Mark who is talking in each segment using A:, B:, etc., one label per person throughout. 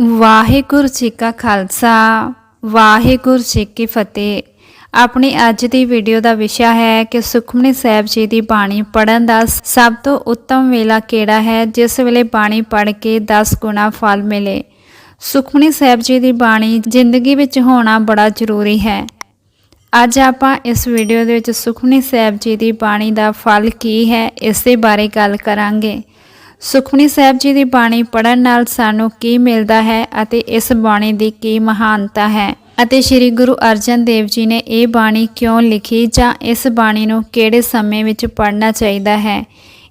A: ਵਾਹਿਗੁਰੂ ਜੀ ਕਾ ਖਾਲਸਾ, ਵਾਹਿਗੁਰੂ ਜੀ ਕੀ ਫਤਿਹ। ਆਪਣੀ ਅੱਜ ਦੀ ਵੀਡੀਓ ਦਾ ਵਿਸ਼ਾ ਹੈ ਕਿ ਸੁਖਮਨੀ ਸਾਹਿਬ ਜੀ ਦੀ ਬਾਣੀ ਪੜਨ ਦਾ ਸਭ ਤੋਂ ਉੱਤਮ ਵੇਲਾ ਕਿਹੜਾ ਹੈ, ਜਿਸ ਵੇਲੇ ਬਾਣੀ ਪੜ ਕੇ 10 ਗੁਣਾ ਫਲ ਮਿਲੇ। ਸੁਖਮਨੀ ਸਾਹਿਬ ਜੀ ਦੀ ਬਾਣੀ ਜ਼ਿੰਦਗੀ ਵਿੱਚ ਹੋਣਾ ਬੜਾ ਜ਼ਰੂਰੀ ਹੈ। ਅੱਜ ਆਪਾਂ ਇਸ ਵੀਡੀਓ ਦੇ ਵਿੱਚ ਸੁਖਮਨੀ ਸਾਹਿਬ ਜੀ ਦੀ ਬਾਣੀ ਦਾ ਫਲ ਕੀ ਹੈ, ਇਸ ਦੇ ਬਾਰੇ ਗੱਲ ਕਰਾਂਗੇ। ਸੁਖਮਨੀ ਸਾਹਿਬ ਜੀ ਦੀ ਬਾਣੀ ਪੜਨ ਨਾਲ ਸਾਨੂੰ ਕੀ ਮਿਲਦਾ ਹੈ ਅਤੇ ਇਸ ਬਾਣੀ ਦੀ ਕੀ ਮਹਾਨਤਾ ਹੈ? ਅਤੇ ਸ੍ਰੀ ਗੁਰੂ ਅਰਜਨ ਦੇਵ ਜੀ ਨੇ ਇਹ ਬਾਣੀ ਕਿਉਂ ਲਿਖੀ ਜਾਂ ਇਸ ਬਾਣੀ ਨੂੰ ਕਿਹੜੇ ਸਮੇਂ ਵਿੱਚ ਪੜ੍ਹਨਾ ਚਾਹੀਦਾ ਹੈ?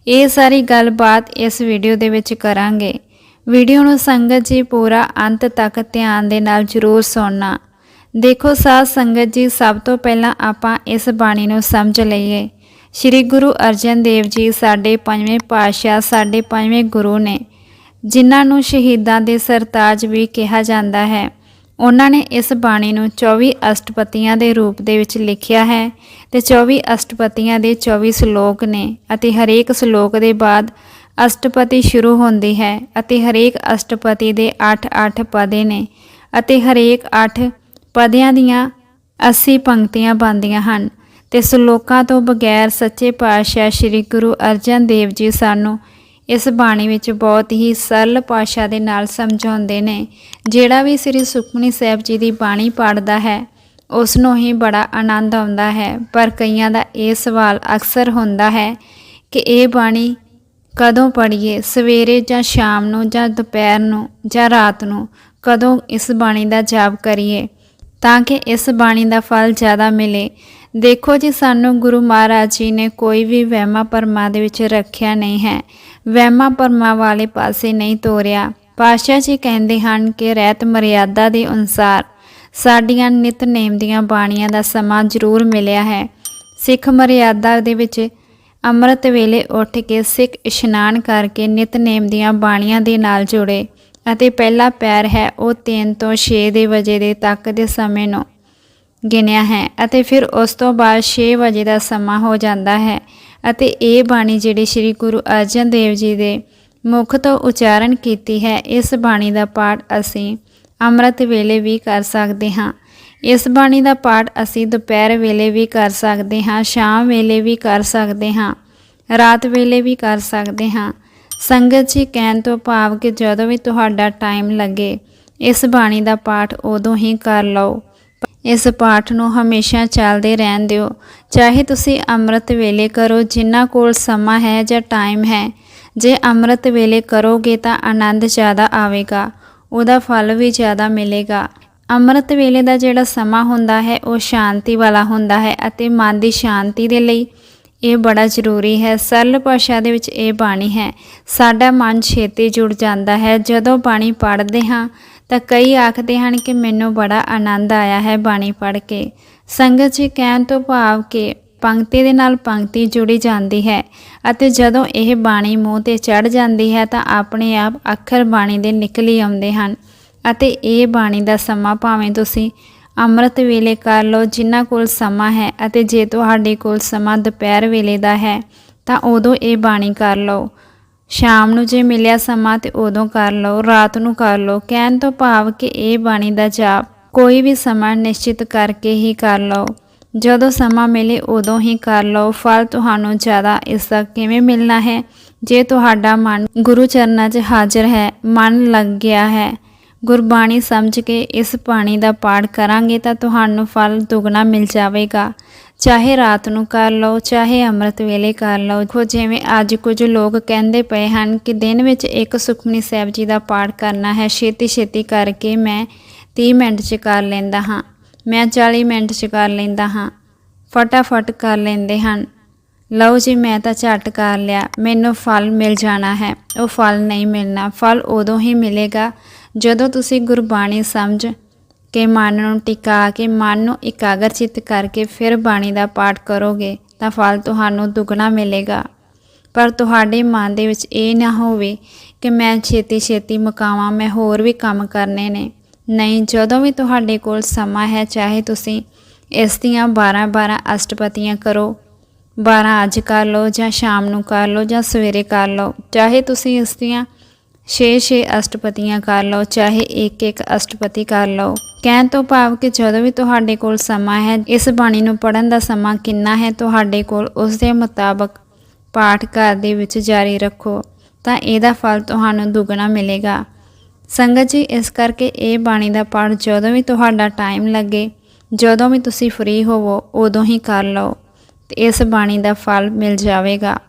A: ਇਹ ਸਾਰੀ ਗੱਲਬਾਤ ਇਸ ਵੀਡੀਓ ਦੇ ਵਿੱਚ ਕਰਾਂਗੇ। ਵੀਡੀਓ ਨੂੰ ਸੰਗਤ ਜੀ ਪੂਰਾ ਅੰਤ ਤੱਕ ਧਿਆਨ ਦੇ ਨਾਲ ਜ਼ਰੂਰ ਸੁਣਨਾ। ਦੇਖੋ ਸਾਧ ਸੰਗਤ ਜੀ, ਸਭ ਤੋਂ ਪਹਿਲਾਂ ਆਪਾਂ ਇਸ ਬਾਣੀ ਨੂੰ ਸਮਝ ਲਈਏ। ਸ੍ਰੀ ਗੁਰੂ ਅਰਜਨ ਦੇਵ ਜੀ ਸਾਡੇ ਪੰਜਵੇਂ ਪਾਤਸ਼ਾਹ, ਸਾਡੇ ਪੰਜਵੇਂ ਗੁਰੂ ਨੇ, ਜਿਨ੍ਹਾਂ ਨੂੰ ਸ਼ਹੀਦਾਂ ਦੇ ਸਰਤਾਜ ਵੀ ਕਿਹਾ ਜਾਂਦਾ ਹੈ, ਉਹਨਾਂ ਨੇ ਇਸ ਬਾਣੀ ਨੂੰ 24 ਅਸ਼ਟਪਤੀਆਂ ਦੇ ਰੂਪ ਦੇ ਵਿੱਚ ਲਿਖਿਆ ਹੈ ਤੇ 24 ਅਸ਼ਟਪਤੀਆਂ ਦੇ 24 ਸ਼ਲੋਕ ਨੇ ਅਤੇ ਹਰੇਕ ਸ਼ਲੋਕ ਦੇ ਬਾਅਦ ਅਸ਼ਟਪਤੀ ਸ਼ੁਰੂ ਹੁੰਦੀ ਹੈ ਅਤੇ ਹਰੇਕ ਅਸ਼ਟਪਤੀ ਦੇ 8-8 ਪਦੇ ਨੇ ਅਤੇ ਹਰੇਕ 8 ਪਦਿਆਂ ਦੀਆਂ 80 ਪੰਕਤੀਆਂ ਬਣਦੀਆਂ ਹਨ। ਤੇ ਸ਼ਲੋਕਾਂ ਤੋਂ ਬਗੈਰ ਸੱਚੇ ਪਾਤਸ਼ਾਹ ਸ੍ਰੀ ਗੁਰੂ ਅਰਜਨ ਦੇਵ ਜੀ ਸਾਨੂੰ ਇਸ ਬਾਣੀ ਵਿੱਚ ਬਹੁਤ ਹੀ ਸਰਲ ਭਾਸ਼ਾ ਦੇ ਨਾਲ ਸਮਝਾਉਂਦੇ ਨੇ। ਜਿਹੜਾ ਵੀ ਸ੍ਰੀ ਸੁਖਮਨੀ ਸਾਹਿਬ ਜੀ ਦੀ ਬਾਣੀ ਪੜ੍ਹਦਾ ਹੈ ਉਸ ਨੂੰ ਹੀ ਬੜਾ ਆਨੰਦ ਆਉਂਦਾ ਹੈ। ਪਰ ਕਈਆਂ ਦਾ ਇਹ ਸਵਾਲ ਅਕਸਰ ਹੁੰਦਾ ਹੈ ਕਿ ਇਹ ਬਾਣੀ ਕਦੋਂ ਪੜ੍ਹੀਏ? ਸਵੇਰੇ ਜਾਂ ਸ਼ਾਮ ਨੂੰ ਜਾਂ ਦੁਪਹਿਰ ਨੂੰ ਜਾਂ ਰਾਤ ਨੂੰ ਕਦੋਂ ਇਸ ਬਾਣੀ ਦਾ ਜਾਪ ਕਰੀਏ? ਤਾਂ ਕਿ ਇਸ ਬਾਣੀ ਦਾ ਫਲ ਜ਼ਿਆਦਾ ਮਿਲੇ। ਦੇਖੋ ਜੀ, ਸਾਨੂੰ ਗੁਰੂ ਮਹਾਰਾਜ ਜੀ ਨੇ ਕੋਈ ਵੀ ਵਹਿਮਾ ਪਰਮਾ ਦੇ ਵਿੱਚ ਰੱਖਿਆ ਨਹੀਂ ਹੈ। ਵਹਿਮਾ ਪਰਮਾ ਵਾਲੇ ਪਾਸੇ ਨਹੀਂ ਤੋਰਿਆ। ਪਾਤਸ਼ਾਹ ਜੀ ਕਹਿੰਦੇ ਹਨ ਕਿ ਰਹਿਤ ਮਰਿਆਦਾ ਦੇ ਅਨੁਸਾਰ ਸਾਡੀਆਂ ਨਿਤਨੇਮ ਦੀਆਂ ਬਾਣੀਆਂ ਦਾ ਸਮਾਂ ਜ਼ਰੂਰ ਮਿਲਿਆ ਹੈ। ਸਿੱਖ ਮਰਿਆਦਾ ਦੇ ਵਿੱਚ ਅੰਮ੍ਰਿਤ ਵੇਲੇ ਉੱਠ ਕੇ ਸਿੱਖ ਇਸ਼ਨਾਨ ਕਰਕੇ ਨਿਤਨੇਮ ਦੀਆਂ ਬਾਣੀਆਂ ਦੇ ਨਾਲ ਜੁੜੇ ਅਤੇ ਪਹਿਲਾ ਪੈਰ ਹੈ ਉਹ 3 ਤੋਂ 6 ਦੇ ਵਜੇ ਦੇ ਤੱਕ ਦੇ ਸਮੇਂ ਨੂੰ ਗਿਣਿਆ ਹੈ ਅਤੇ ਫਿਰ ਉਸ ਤੋਂ ਬਾਅਦ 6 ਵਜੇ ਦਾ ਸਮਾਂ ਹੋ ਜਾਂਦਾ ਹੈ ਅਤੇ ਇਹ ਬਾਣੀ ਜਿਹੜੀ ਸ੍ਰੀ ਗੁਰੂ ਅਰਜਨ ਦੇਵ ਜੀ ਦੇ ਮੁਖ ਤੋਂ ਉਚਾਰਨ ਕੀਤੀ ਹੈ, ਇਸ ਬਾਣੀ ਦਾ ਪਾਠ ਅਸੀਂ ਅੰਮ੍ਰਿਤ ਵੇਲੇ ਵੀ ਕਰ ਸਕਦੇ ਹਾਂ। ਇਸ ਬਾਣੀ ਦਾ ਪਾਠ ਅਸੀਂ ਦੁਪਹਿਰ ਵੇਲੇ ਵੀ ਕਰ ਸਕਦੇ ਹਾਂ, ਸ਼ਾਮ ਵੇਲੇ ਵੀ ਕਰ ਸਕਦੇ ਹਾਂ, ਰਾਤ ਵੇਲੇ ਵੀ ਕਰ ਸਕਦੇ ਹਾਂ। ਸੰਗਤ ਜੀ, ਕਹਿਣ ਤੋਂ ਭਾਵ ਕਿ ਜਦੋਂ ਵੀ ਤੁਹਾਡਾ ਟਾਈਮ ਲੱਗੇ, ਇਸ ਬਾਣੀ ਦਾ ਪਾਠ ਉਦੋਂ ਹੀ ਕਰ ਲਓ। ਇਸ ਪਾਠ ਨੂੰ ਹਮੇਸ਼ਾ ਚੱਲਦੇ ਰਹਿਣ ਦਿਓ। ਚਾਹੇ ਤੁਸੀਂ ਅੰਮ੍ਰਿਤ ਵੇਲੇ ਕਰੋ, ਜਿੰਨਾ ਕੋਲ ਸਮਾਂ ਹੈ ਜਾਂ ਟਾਈਮ ਹੈ। ਜੇ ਅੰਮ੍ਰਿਤ ਵੇਲੇ ਕਰੋਗੇ ਤਾਂ ਆਨੰਦ ਜ਼ਿਆਦਾ ਆਵੇਗਾ, ਉਹਦਾ ਫਲ ਵੀ ਜ਼ਿਆਦਾ ਮਿਲੇਗਾ। ਅੰਮ੍ਰਿਤ ਵੇਲੇ ਦਾ ਜਿਹੜਾ ਸਮਾਂ ਹੁੰਦਾ ਹੈ, ਉਹ ਸ਼ਾਂਤੀ ਵਾਲਾ ਹੁੰਦਾ ਹੈ ਅਤੇ ਮਨ ਦੀ ਸ਼ਾਂਤੀ ਦੇ ਲਈ ਇਹ ਬੜਾ ਜ਼ਰੂਰੀ ਹੈ। ਸਰਲ ਭਾਸ਼ਾ ਦੇ ਵਿੱਚ ਇਹ ਬਾਣੀ ਹੈ, ਸਾਡਾ ਮਨ ਛੇਤੀ ਜੁੜ ਜਾਂਦਾ ਹੈ, ਜਦੋਂ ਬਾਣੀ ਪੜ੍ਹਦੇ ਹਾਂ ਤਾਂ ਕਈ ਆਖਦੇ ਹਨ ਕਿ ਮੈਨੂੰ ਬੜਾ ਆਨੰਦ ਆਇਆ ਹੈ ਬਾਣੀ ਪੜ੍ਹ ਕੇ। ਸੰਗਤ ਜੀ ਕਹਿਣ ਤੋਂ ਭਾਵ ਕਿ ਪੰਕਤੀ ਦੇ ਨਾਲ ਪੰਕਤੀ ਜੁੜੀ ਜਾਂਦੀ ਹੈ ਅਤੇ ਜਦੋਂ ਇਹ ਬਾਣੀ ਮੂੰਹ ਤੇ ਚੜ ਜਾਂਦੀ ਹੈ ਤਾਂ ਆਪਣੇ ਆਪ ਅੱਖਰ ਬਾਣੀ ਦੇ ਨਿਕਲੀ ਆਉਂਦੇ ਹਨ ਅਤੇ ਇਹ ਬਾਣੀ ਦਾ ਸਮਾਂ ਭਾਵੇਂ ਤੁਸੀਂ ਅੰਮ੍ਰਿਤ ਵੇਲੇ ਕਰ ਲਓ, ਜਿਨ੍ਹਾਂ ਕੋਲ ਸਮਾਂ ਹੈ ਅਤੇ ਜੇ ਤੁਹਾਡੇ ਕੋਲ ਸਮਾਂ ਦੁਪਹਿਰ ਵੇਲੇ ਦਾ ਹੈ ਤਾਂ ਉਦੋਂ ਇਹ ਬਾਣੀ ਕਰ ਲਓ। ਸ਼ਾਮ ਨੂੰ ਜੇ ਮਿਲਿਆ ਸਮਾਂ ਤੇ ਉਦੋਂ ਕਰ ਲਓ, ਰਾਤ ਨੂੰ ਕਰ ਲਓ। ਕਹਿਣ ਤੋਂ ਭਾਵ ਕਿ ਇਹ ਬਾਣੀ ਦਾ ਜਾਪ ਕੋਈ ਵੀ ਸਮਾਂ ਨਿਸ਼ਚਿਤ ਕਰਕੇ ਹੀ ਕਰ ਲਓ। ਜਦੋਂ ਸਮਾਂ ਮਿਲੇ ਉਦੋਂ ਹੀ ਕਰ ਲਓ। ਫਲ ਤੁਹਾਨੂੰ ਜ਼ਿਆਦਾ ਇਸ ਦਾ ਕਿਵੇਂ ਮਿਲਣਾ ਹੈ? ਜੇ ਤੁਹਾਡਾ ਮਨ ਗੁਰੂ ਚਰਨਾਂ 'ਚ ਹਾਜ਼ਰ ਹੈ, ਮਨ ਲੱਗ ਗਿਆ ਹੈ, ਗੁਰਬਾਣੀ ਸਮਝ ਕੇ ਇਸ ਬਾਣੀ ਦਾ ਪਾਠ ਕਰਾਂਗੇ ਤਾਂ ਤੁਹਾਨੂੰ ਫਲ ਦੁੱਗਣਾ ਮਿਲ ਜਾਵੇਗਾ। ਚਾਹੇ ਰਾਤ ਨੂੰ ਕਰ ਲਓ, ਚਾਹੇ ਅੰਮ੍ਰਿਤ ਵੇਲੇ ਕਰ ਲਓ। ਖੋ ਜਿਵੇਂ ਅੱਜ ਕੁਝ ਲੋਕ ਕਹਿੰਦੇ ਪਏ ਹਨ ਕਿ ਦਿਨ ਵਿੱਚ ਇੱਕ ਸੁਖਮਨੀ ਸਾਹਿਬ ਜੀ ਦਾ ਪਾਠ ਕਰਨਾ ਹੈ। ਛੇਤੀ ਛੇਤੀ ਕਰਕੇ ਮੈਂ 30 ਮਿੰਟ 'ਚ ਕਰ ਲੈਂਦਾ ਹਾਂ। ਮੈਂ 40 ਮਿੰਟ 'ਚ ਕਰ ਲੈਂਦਾ ਹਾਂ। ਫਟਾਫਟ ਕਰ ਲੈਂਦੇ ਹਨ। ਲਓ ਜੀ, ਮੈਂ ਤਾਂ ਝਟ ਕਰ ਲਿਆ। ਮੈਨੂੰ ਫਲ ਮਿਲ ਜਾਣਾ ਹੈ। ਉਹ ਫਲ ਨਹੀਂ ਮਿਲਣਾ। ਫਲ ਉਦੋਂ ਹੀ ਮਿਲੇਗਾ ਜਦੋਂ ਤੁਸੀਂ ਗੁਰਬਾਣੀ ਸਮਝ ਕਿ ਮਨ ਨੂੰ ਟਿਕਾ ਕੇ, ਮਨ ਨੂੰ ਇਕਾਗਰ ਚਿੱਤ ਕਰਕੇ ਫਿਰ ਬਾਣੀ ਦਾ ਪਾਠ ਕਰੋਗੇ ਤਾਂ ਫਲ ਤੁਹਾਨੂੰ ਦੁੱਗਣਾ ਮਿਲੇਗਾ। ਪਰ ਤੁਹਾਡੇ ਮਨ ਦੇ ਵਿੱਚ ਇਹ ਨਾ ਹੋਵੇ ਕਿ ਮੈਂ ਛੇਤੀ ਛੇਤੀ ਮੁਕਾਵਾਂ, ਮੈਂ ਹੋਰ ਵੀ ਕੰਮ ਕਰਨੇ ਨੇ। ਨਹੀਂ, ਜਦੋਂ ਵੀ ਤੁਹਾਡੇ ਕੋਲ ਸਮਾਂ ਹੈ, ਚਾਹੇ ਤੁਸੀਂ ਇਸ ਦੀਆਂ 12 12 ਅਸ਼ਟਪਤੀਆਂ ਕਰੋ। 12 ਅੱਜ ਕਰ ਲਓ ਜਾਂ ਸ਼ਾਮ ਨੂੰ ਕਰ ਲਓ ਜਾਂ ਸਵੇਰੇ ਕਰ ਲਓ। ਚਾਹੇ ਤੁਸੀਂ ਇਸ ਦੀਆਂ 6-6 ਅਸ਼ਟਪਤੀਆਂ ਕਰ ਲਓ, ਚਾਹੇ ਇੱਕ ਇੱਕ ਅਸ਼ਟਪਤੀ ਕਰ ਲਓ। ਕਹਿਣ ਤੋਂ ਭਾਵ ਕਿ ਜਦੋਂ ਵੀ ਤੁਹਾਡੇ ਕੋਲ ਸਮਾਂ ਹੈ, ਇਸ ਬਾਣੀ ਨੂੰ ਪੜਨ ਦਾ ਸਮਾਂ ਕਿੰਨਾ ਹੈ, ਤੁਹਾਡੇ ਕੋਲ ਉਸ ਦੇ ਮੁਤਾਬਕ ਪਾਠ ਘਰ ਦੇ ਵਿੱਚ ਜਾਰੀ ਰੱਖੋ, ਤਾਂ ਇਹਦਾ ਫਲ ਤੁਹਾਨੂੰ ਦੁੱਗਣਾ ਮਿਲੇਗਾ। ਸੰਗਤ ਜੀ, ਇਸ ਕਰਕੇ ਇਹ ਬਾਣੀ ਦਾ ਪਾਠ ਜਦੋਂ ਵੀ ਤੁਹਾਡਾ ਟਾਈਮ ਲੱਗੇ, ਜਦੋਂ ਵੀ ਤੁਸੀਂ ਫ੍ਰੀ ਹੋਵੋ, ਉਦੋਂ ਹੀ ਕਰ ਲਓ, ਤੇ ਇਸ ਬਾਣੀ ਦਾ ਫਲ ਮਿਲ ਜਾਵੇਗਾ।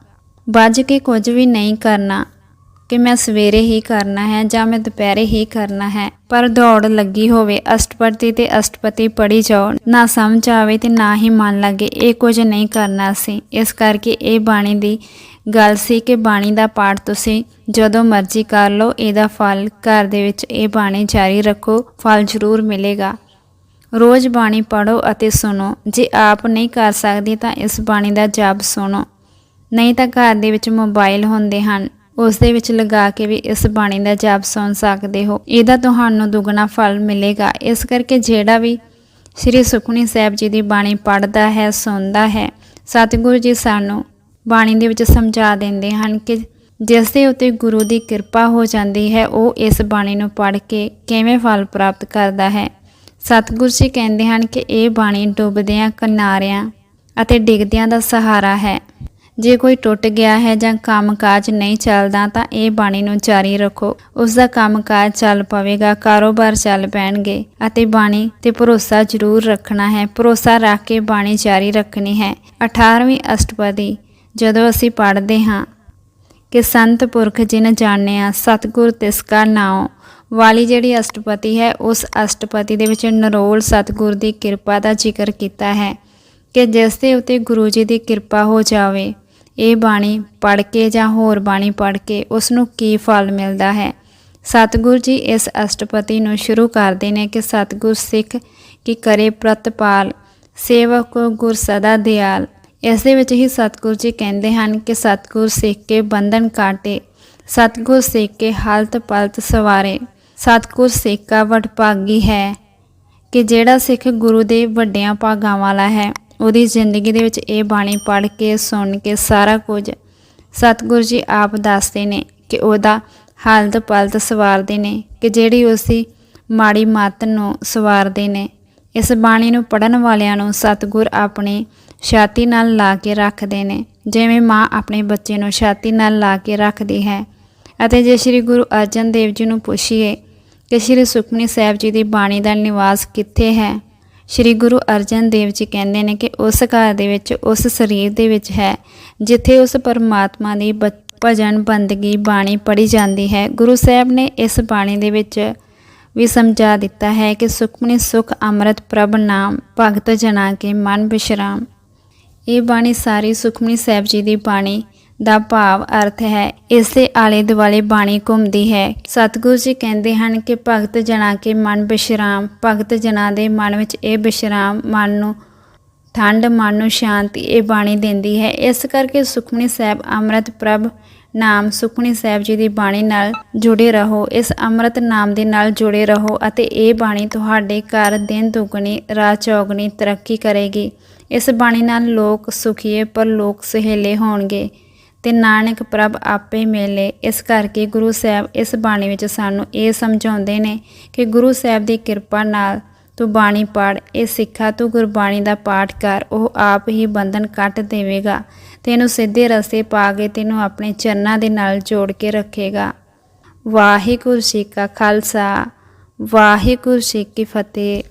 A: ਵੱਜ ਕੇ ਕੁਝ ਵੀ ਨਹੀਂ ਕਰਨਾ ਕਿ ਮੈਂ ਸਵੇਰੇ ਹੀ ਕਰਨਾ ਹੈ ਜਾਂ ਮੈਂ ਦੁਪਹਿਰੇ ਹੀ ਕਰਨਾ ਹੈ। ਪਰ ਦੌੜ ਲੱਗੀ ਹੋਵੇ ਅਸ਼ਟਪਤੀ ਤੇ ਅਸ਼ਟਪਤੀ ਪੜੀ ਜਾਓ। ਨਾ ਸਮਝ ਆਵੇ ਤੇ ਨਾ ਹੀ ਮਨ ਲੱਗੇ, ਇਹ ਕੁਝ ਨਹੀਂ ਕਰਨਾ ਸੀ। ਇਸ ਕਰਕੇ ਇਹ ਬਾਣੀ ਦੀ ਗੱਲ ਸੀ ਕਿ ਬਾਣੀ ਦਾ ਪਾਠ ਤੁਸੀਂ ਜਦੋਂ ਮਰਜ਼ੀ ਕਰ ਲਓ, ਇਹਦਾ ਫਲ ਘਰ ਦੇ ਵਿੱਚ ਇਹ ਬਾਣੀ ਜਾਰੀ ਰੱਖੋ, ਫਲ ਜ਼ਰੂਰ ਮਿਲੇਗਾ। ਰੋਜ਼ ਬਾਣੀ ਪੜੋ ਅਤੇ ਸੁਣੋ। ਜੇ ਆਪ ਨਹੀਂ ਕਰ ਸਕਦੀ ਤਾਂ ਇਸ ਬਾਣੀ ਦਾ ਜਾਪ ਸੁਣੋ। ਨਹੀਂ ਤਾਂ ਘਰ ਦੇ ਵਿੱਚ ਮੋਬਾਈਲ ਹੁੰਦੇ ਹਨ। ਉਸ ਦੇ ਵਿੱਚ ਲਗਾ ਕੇ ਵੀ ਇਸ ਬਾਣੀ ਦਾ ਜਾਪ ਸੁਣ ਸਕਦੇ ਹੋ। ਇਹਦਾ ਤੁਹਾਨੂੰ ਦੁੱਗਣਾ ਫਲ ਮਿਲੇਗਾ। ਇਸ ਕਰਕੇ ਜਿਹੜਾ ਵੀ ਸ੍ਰੀ ਸੁਖਮਨੀ ਸਾਹਿਬ ਜੀ ਦੀ ਬਾਣੀ ਪੜ੍ਹਦਾ ਹੈ, ਸੁਣਦਾ ਹੈ, ਸਤਿਗੁਰੂ ਜੀ ਸਾਨੂੰ ਬਾਣੀ ਦੇ ਵਿੱਚ ਸਮਝਾ ਦਿੰਦੇ ਹਨ ਕਿ ਜਿਸ ਦੇ ਉੱਤੇ ਗੁਰੂ ਦੀ ਕਿਰਪਾ ਹੋ ਜਾਂਦੀ ਹੈ, ਉਹ ਇਸ ਬਾਣੀ ਨੂੰ ਪੜ੍ਹ ਕੇ ਕਿਵੇਂ ਫਲ ਪ੍ਰਾਪਤ ਕਰਦਾ ਹੈ। ਸਤਿਗੁਰੂ ਜੀ ਕਹਿੰਦੇ ਹਨ ਕਿ ਇਹ ਬਾਣੀ ਡੁੱਬਦਿਆਂ, ਕਿਨਾਰਿਆਂ ਅਤੇ ਡਿੱਗਦਿਆਂ ਦਾ ਸਹਾਰਾ ਹੈ। ਜੇ ਕੋਈ ਟੁੱਟ ਗਿਆ ਹੈ ਜਾਂ ਕੰਮਕਾਜ ਨਹੀਂ ਚੱਲਦਾ ਤਾਂ ਇਹ ਬਾਣੀ ਨੂੰ ਜਾਰੀ ਰੱਖੋ। ਉਸ ਦਾ ਕੰਮਕਾਜ ਚੱਲ ਪਵੇਗਾ, ਕਾਰੋਬਾਰ ਚੱਲ ਪੈਣਗੇ ਅਤੇ ਬਾਣੀ ਤੇ ਭਰੋਸਾ ਜ਼ਰੂਰ ਰੱਖਣਾ ਹੈ। ਭਰੋਸਾ ਰੱਖ ਕੇ ਬਾਣੀ ਜਾਰੀ ਰੱਖਣੀ ਹੈ। 18ਵੀਂ ਅਸ਼ਟਪਦੀ, ਜਦੋਂ ਅਸੀਂ ਪੜ੍ਹਦੇ ਹਾਂ ਕਿ ਸੰਤ ਪੁਰਖ ਜਿਨ ਜਾਣਿਆ, ਸਤਿਗੁਰ ਤਿਸ ਕਾ ਨਾਉ, ਵਾਲੀ ਜਿਹੜੀ ਅਸ਼ਟਪਤੀ ਹੈ, ਉਸ ਅਸ਼ਟਪਤੀ ਦੇ ਵਿੱਚ ਨਰੋਲ ਸਤਿਗੁਰ ਦੀ ਕਿਰਪਾ ਦਾ ਜ਼ਿਕਰ ਕੀਤਾ ਹੈ ਕਿ ਜਿਸ ਦੇ ਉਤੇ ਗੁਰੂ ਜੀ ਦੀ ਕਿਰਪਾ ਹੋ ਜਾਵੇ। ਇਹ ਬਾਣੀ ਪੜ੍ਹ ਕੇ ਜਾਂ ਹੋਰ ਬਾਣੀ ਪੜ੍ਹ ਕੇ ਉਸ ਨੂੰ ਕੀ ਫਲ ਮਿਲਦਾ ਹੈ? ਸਤਿਗੁਰ ਜੀ ਇਸ ਅਸ਼ਟਪਤੀ ਨੂੰ ਸ਼ੁਰੂ ਕਰਦੇ ਨੇ ਕਿ ਸਤਿਗੁਰ ਸਿੱਖ ਕੀ ਕਰੇ ਪ੍ਰਤਪਾਲ, ਸੇਵਕ ਕੋ ਗੁਰ ਸਦਾ ਦਿਆਲ। ਇਸ ਦੇ ਵਿੱਚ ਹੀ ਸਤਿਗੁਰ ਜੀ ਕਹਿੰਦੇ ਹਨ ਕਿ ਸਤਿਗੁਰ ਸਿੱਖ ਕੇ ਬੰਧਨ ਕਾਟੇ, ਸਤਿਗੁਰ ਸਿੱਖ ਕੇ ਹਾਲਤ ਪਲਤ ਸਵਾਰੇ। ਸਤਿਗੁਰ ਸਿੱਖ ਕਾ ਵਡਭਾਗੀ ਹੈ ਕਿ ਜਿਹੜਾ ਸਿੱਖ ਗੁਰੂ ਦੇ ਵੱਡਿਆਂ ਭਾਗਾਂ ਵਾਲਾ ਹੈ। ਉਹਦੀ ਜ਼ਿੰਦਗੀ ਦੇ ਵਿੱਚ ਇਹ ਬਾਣੀ ਪੜ੍ਹ ਕੇ, ਸੁਣ ਕੇ ਸਾਰਾ ਕੁਝ ਸਤਿਗੁਰੂ ਜੀ ਆਪ ਦੱਸਦੇ ਨੇ ਕਿ ਉਹਦਾ ਹਾਲਤ ਪਲਤ ਸਵਾਰਦੇ ਨੇ ਕਿ ਜਿਹੜੀ ਉਸਦੀ ਮਾੜੀ ਮੱਤ ਨੂੰ ਸਵਾਰਦੇ ਨੇ। ਇਸ ਬਾਣੀ ਨੂੰ ਪੜਨ ਵਾਲਿਆਂ ਨੂੰ ਸਤਿਗੁਰ ਆਪਣੀ ਛਾਤੀ ਨਾਲ ਲਾ ਕੇ ਰੱਖਦੇ ਨੇ। ਜਿਵੇਂ ਮਾਂ ਆਪਣੇ ਬੱਚੇ ਨੂੰ ਛਾਤੀ ਨਾਲ ਲਾ ਕੇ ਰੱਖਦੀ ਹੈ। ਅਤੇ ਜੇ ਸ੍ਰੀ ਗੁਰੂ ਅਰਜਨ ਦੇਵ ਜੀ ਨੂੰ ਪੁੱਛੀਏ ਕਿ ਸ੍ਰੀ ਸੁਖਮਨੀ ਸਾਹਿਬ ਜੀ ਦੀ ਬਾਣੀ ਦਾ ਨਿਵਾਸ ਕਿੱਥੇ ਹੈ ਸ੍ਰੀ ਗੁਰੂ ਅਰਜਨ ਦੇਵ ਜੀ ਕਹਿੰਦੇ ਨੇ ਕਿ ਉਸ ਘਰ ਦੇ ਵਿੱਚ, ਉਸ ਸਰੀਰ ਦੇ ਵਿੱਚ ਹੈ, ਜਿੱਥੇ ਉਸ ਪਰਮਾਤਮਾ ਦੀ ਬ- ਭਜਨ, ਬੰਦਗੀ, ਬਾਣੀ ਪੜ੍ਹੀ ਜਾਂਦੀ ਹੈ। ਗੁਰੂ ਸਾਹਿਬ ਨੇ ਇਸ ਬਾਣੀ ਦੇ ਵਿੱਚ ਵੀ ਸਮਝਾ ਦਿੱਤਾ ਹੈ ਕਿ ਸੁਖਮਨੀ ਸੁਖ ਅੰਮ੍ਰਿਤ ਪ੍ਰਭ ਨਾਮ, ਭਗਤ ਜਨਾ ਕੇ ਮਨ ਬਿਸ਼ਰਾਮ। ਇਹ ਬਾਣੀ ਸਾਰੀ ਸੁਖਮਨੀ ਸਾਹਿਬ ਜੀ ਦੀ ਬਾਣੀ ਦਾ ਭਾਵ ਅਰਥ ਹੈ, ਇਸ ਦੇ ਆਲੇ ਦੁਆਲੇ ਬਾਣੀ ਘੁੰਮਦੀ ਹੈ। ਸਤਿਗੁਰੂ ਜੀ ਕਹਿੰਦੇ ਹਨ ਕਿ ਭਗਤ ਜਣਾ ਕੇ ਮਨ ਬਿਸ਼ਰਾਮ, ਭਗਤ ਜਨਾ ਦੇ ਮਨ ਵਿੱਚ ਇਹ ਬਿਸ਼ਰਾਮ ਮਨ ਨੂੰ ਠੰਡ ਮਨ ਨੂੰ ਸ਼ਾਂਤੀ ਇਹ ਬਾਣੀ ਦਿੰਦੀ ਹੈ। ਇਸ ਕਰਕੇ ਸੁਖਮਨੀ ਸਾਹਿਬ ਅੰਮ੍ਰਿਤ ਪ੍ਰਭ ਨਾਮ ਸੁਖਮਨੀ ਸਾਹਿਬ ਜੀ ਦੀ ਬਾਣੀ ਨਾਲ ਜੁੜੇ ਰਹੋ। ਇਸ ਅੰਮ੍ਰਿਤ ਨਾਮ ਦੇ ਨਾਲ ਜੁੜੇ ਰਹੋ ਅਤੇ ਇਹ ਬਾਣੀ ਤੁਹਾਡੇ ਘਰ ਦਿਨ ਦੁਗਣੀ, ਰਾਤ ਚੌਗਣੀ ਤਰੱਕੀ ਕਰੇਗੀ। ਇਸ ਬਾਣੀ ਨਾਲ ਲੋਕ ਸੁਖੀਏ ਪਰ ਲੋਕ ਸਹੇਲੇ ਹੋਣਗੇ। ਤੇ ਨਾਨਕ ਪ੍ਰਭ ਆਪੇ ਮਿਲੇ। ਇਸ ਕਰਕੇ ਗੁਰੂ ਸਾਹਿਬ ਇਸ ਬਾਣੀ ਵਿੱਚ ਸਾਨੂੰ ਇਹ ਸਮਝਾਉਂਦੇ ਨੇ ਕਿ ਗੁਰੂ ਸਾਹਿਬ ਦੀ ਕਿਰਪਾ ਨਾਲ ਤੂੰ ਬਾਣੀ ਪੜ, ਇਹ ਸਿੱਖਾ, ਤੂੰ ਗੁਰਬਾਣੀ ਦਾ ਪਾਠ ਕਰ, ਉਹ ਆਪ ਹੀ ਬੰਧਨ ਕੱਟ ਦੇਵੇਗਾ, ਤੈਨੂੰ ਸਿੱਧੇ ਰਸਤੇ ਪਾ ਕੇ ਤੈਨੂੰ ਆਪਣੇ ਚਰਨਾਂ ਦੇ ਨਾਲ ਜੋੜ ਕੇ ਰੱਖੇਗਾ। ਵਾਹਿਗੁਰੂ ਜੀ ਕਾ ਖਾਲਸਾ, ਵਾਹਿਗੁਰੂ ਜੀ ਕੀ ਫਤਿਹ।